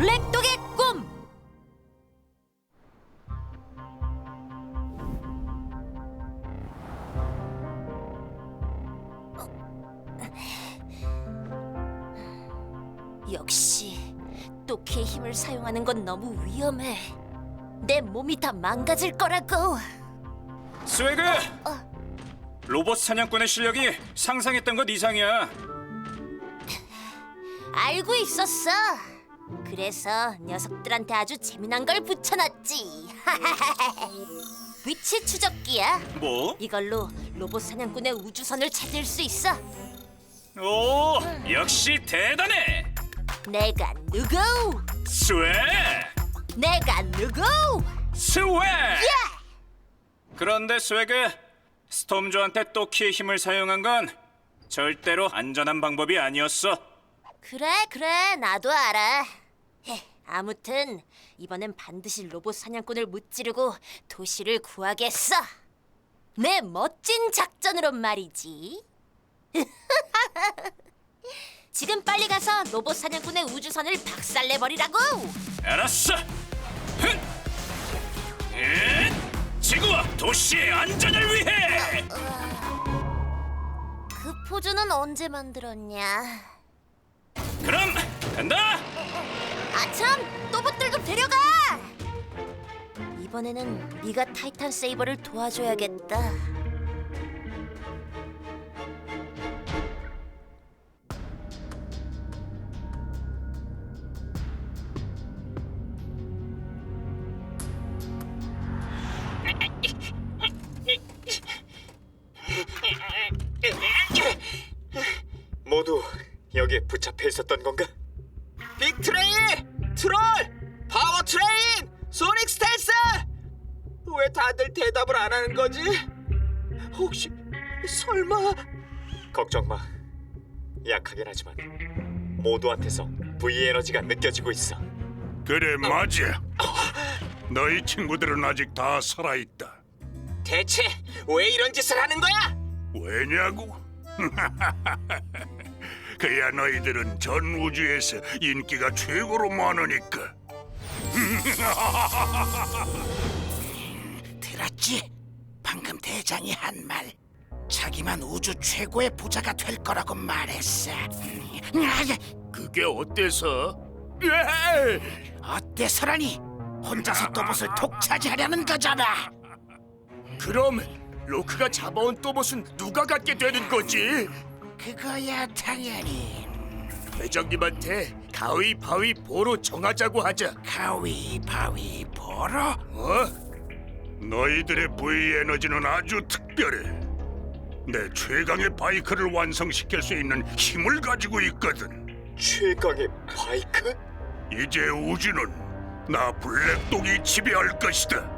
블랙독의 꿈 역시 또키의 힘을 사용하는 건 너무 위험해. 내 몸이 다 망가질 거라고. 스웨그! 로봇 사냥꾼의 실력이 상상했던 것 이상이야. 알고 있었어. 그래서 녀석들한테 아주 재미난 걸 붙여놨지. 위치 추적기야. 뭐? 이걸로 로봇 사냥꾼의 우주선을 찾을 수 있어. 오, 역시 대단해. 내가 누구? 스웨! 내가 누구? 스웨! 그런데 스웨그, 스톰조한테 또 키의 힘을 사용한 건 절대로 안전한 방법이 아니었어. 그래 그래 나도 알아. 헤, 아무튼 이번엔 반드시 로봇 사냥꾼을 무찌르고 도시를 구하겠어. 내 멋진 작전으로 말이지. 지금 빨리 가서 로봇 사냥꾼의 우주선을 박살내 버리라고. 알았어. 흥! 예! 지구와 도시의 안전을 위해! 그 포즈는 언제 만들었냐? 그럼 간다. 아참 또봇들도 데려가. 이번에는 네가 타이탄 세이버를 도와줘야겠다. 모두 여기에 붙잡혀 있었던 건가? 다들 대답을 안 하는 거지? 혹시 설마 걱정 마. 약하긴 하지만 모두한테서 V 에너지가 느껴지고 있어. 그래 맞아. 너희 친구들은 아직 다 살아있다. 대체 왜 이런 짓을 하는 거야? 왜냐고? 그야 너희들은 전 우주에서 인기가 최고로 많으니까. 들었지? 방금 대장이 한 말. 자기만 우주 최고의 부자가 될 거라고 말했어. 그게 어때서? 어때서라니? 혼자서 또봇을 독차지하려는 거잖아. 그럼 로크가 잡아온 또봇은 누가 갖게 되는 거지? 그거야 당연히 대장님한테 가위 바위 보로 정하자고 하자. 가위 바위보로. 어? 너희들의 V 에너지는 아주 특별해. 내 최강의 바이크를 완성시킬 수 있는 힘을 가지고 있거든. 최강의 바이크? 이제 우주는 나 블랙독이 지배할 것이다.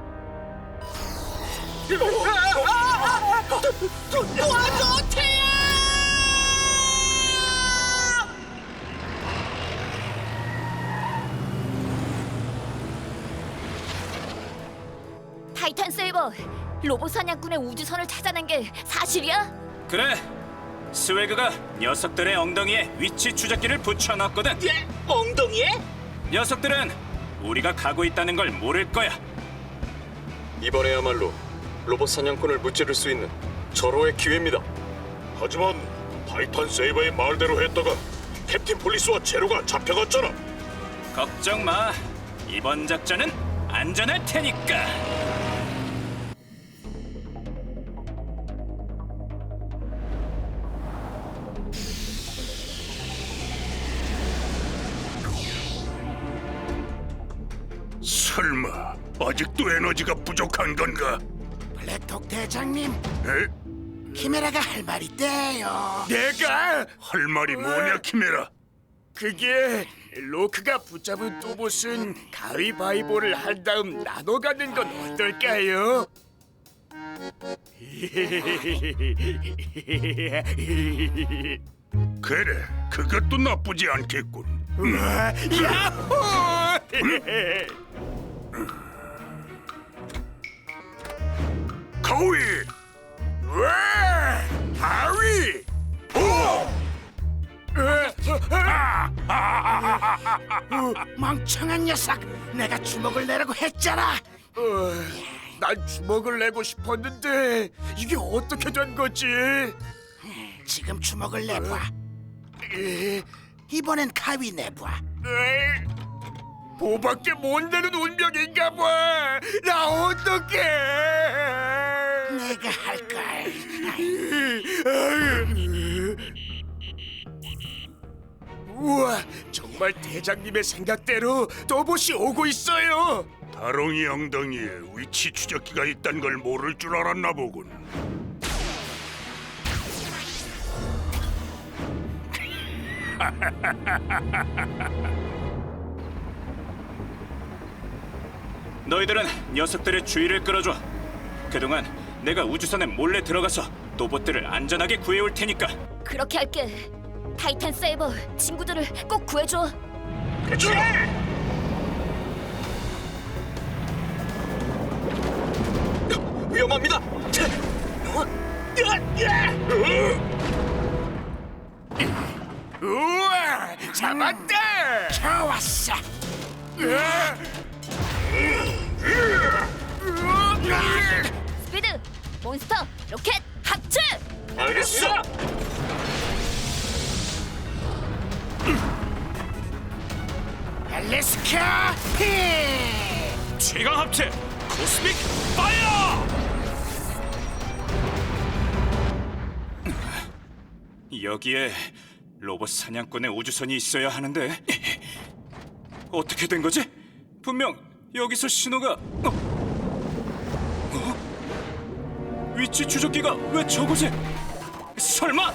도와줘 태 로봇 사냥꾼의 우주선을 찾아낸 게 사실이야? 그래. 스웨그가 녀석들의 엉덩이에 위치 추적기를 붙여놨거든. 예? 엉덩이에? 녀석들은 우리가 가고 있다는 걸 모를 거야. 이번에야말로 로봇 사냥꾼을 무찌를 수 있는 절호의 기회입니다. 하지만 타이탄 세이버의 말대로 했다가 캡틴 폴리스와 제로가 잡혀갔잖아. 걱정 마. 이번 작전은 안전할 테니까. 아직도 에너지가 부족한 건가? 블랙독 대장님, 에? 키메라가 할 말이 있대요. 내가 할 말이 뭐냐 키메라? 그게 로크가 붙잡은 또봇은 가위바위보를 한 다음 나눠 갖는 건 어떨까요? 그래 그것도 나쁘지 않겠군. 야호! 가위. 왜? 가위 오! 어, 멍청한 녀석. 내가 주먹을 내라고 했잖아. 어, 난 주먹을 내고 싶었는데 이게 어떻게 된 거지? 지금 주먹을 내봐 에, 이번엔 가위 내봐 에이, 보밖에 못 내는 운명인가 봐. 나 어떡해? 내가 할 걸 우와, 정말 대장님의 생각대로 또봇이 오고 있어요. 다롱이 엉덩이에 위치 추적기가 있단 걸 모를 줄 알았나 보군. 너희들은 녀석들의 주의를 끌어줘. 그동안 내가 우주선에 몰래 들어가서 로봇들을 안전하게 구해올 테니까. 그렇게 할게. 타이탄 세이버 친구들을 꼭 구해줘. 위험합니다. 어? 으아, 으아! 우와, 잡았다. 좋았어 스피 몬스터, 로켓, 합체! 알겠어. 알래스카 히 최강 합체 코스믹 파이어! 여기에 로봇 사냥꾼의 우주선이 있어야 하는데 어떻게 된 거지? 분명 여기서 신호가 어? 위치 추적기가 왜 저곳에? 설마?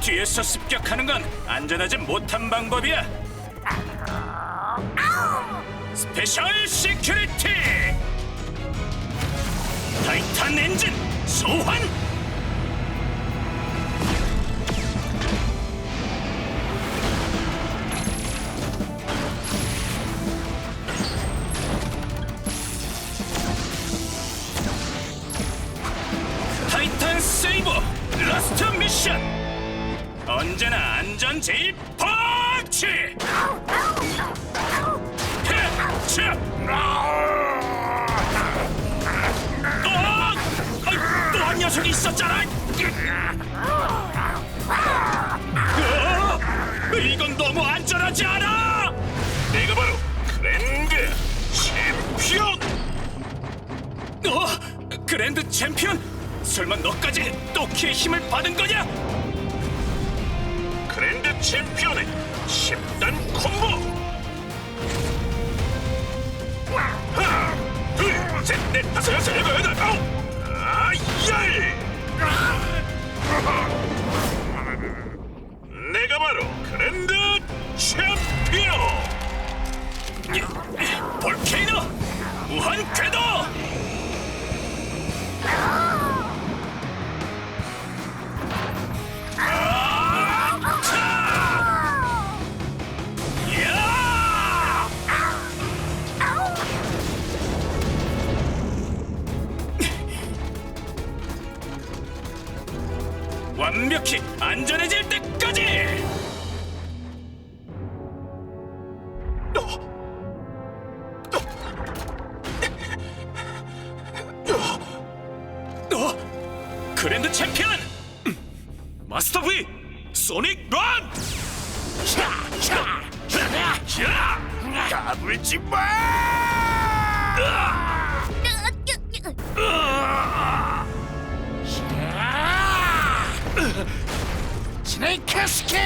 뒤에서 습격하는 건 안전하지 못한 방법이야. 스페셜 시큐리티! 타이탄 엔진 소환! 세이버 라스트 미션! 언제나 안전 제일 펀치! 헤! 어! 또한 녀석이 있었잖아! 어? 이건 너무 안전하지 않아! 내가 바로 그랜드 챔피언! 어? 그랜드 챔피언? 설마 너까지 또키의 힘을 받은 거냐? 그랜드 챔피언의 10단 콤보! 하나, 둘, 셋, 넷, 다섯, 여섯, 일곱, 여덟, 아홉! 아, 열! 내가 바로 그랜드 챔피언! 볼케이노! 무한 궤도! 마. 스네이크 스킨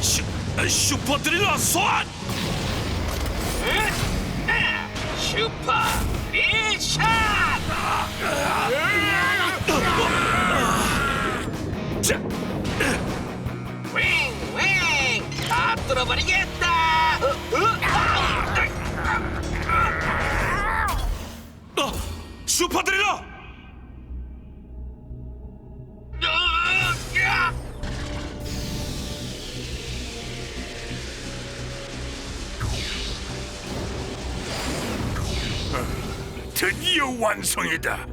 슈, 슈 야! 드디어 완성이다.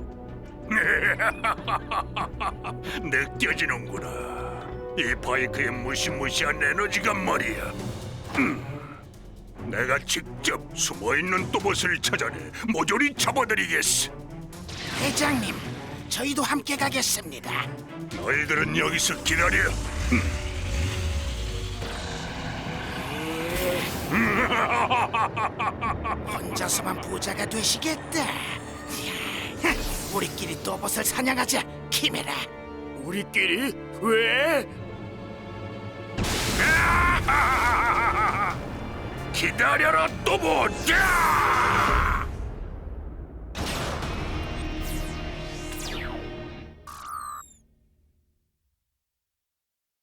느껴지는구나. 이 바이크의 무시무시한 에너지가 말이야. 음. 내가 직접 숨어있는 또봇을 찾아내 모조리 잡아드리겠어. 대장님, 저희도 함께 가겠습니다. 너희들은 여기서 기다려. 혼자서만 부자가 되시겠다. 이야, 우리끼리 또봇을 사냥하자, 키메라. 우리끼리 왜? 기다려라 또봇. 야!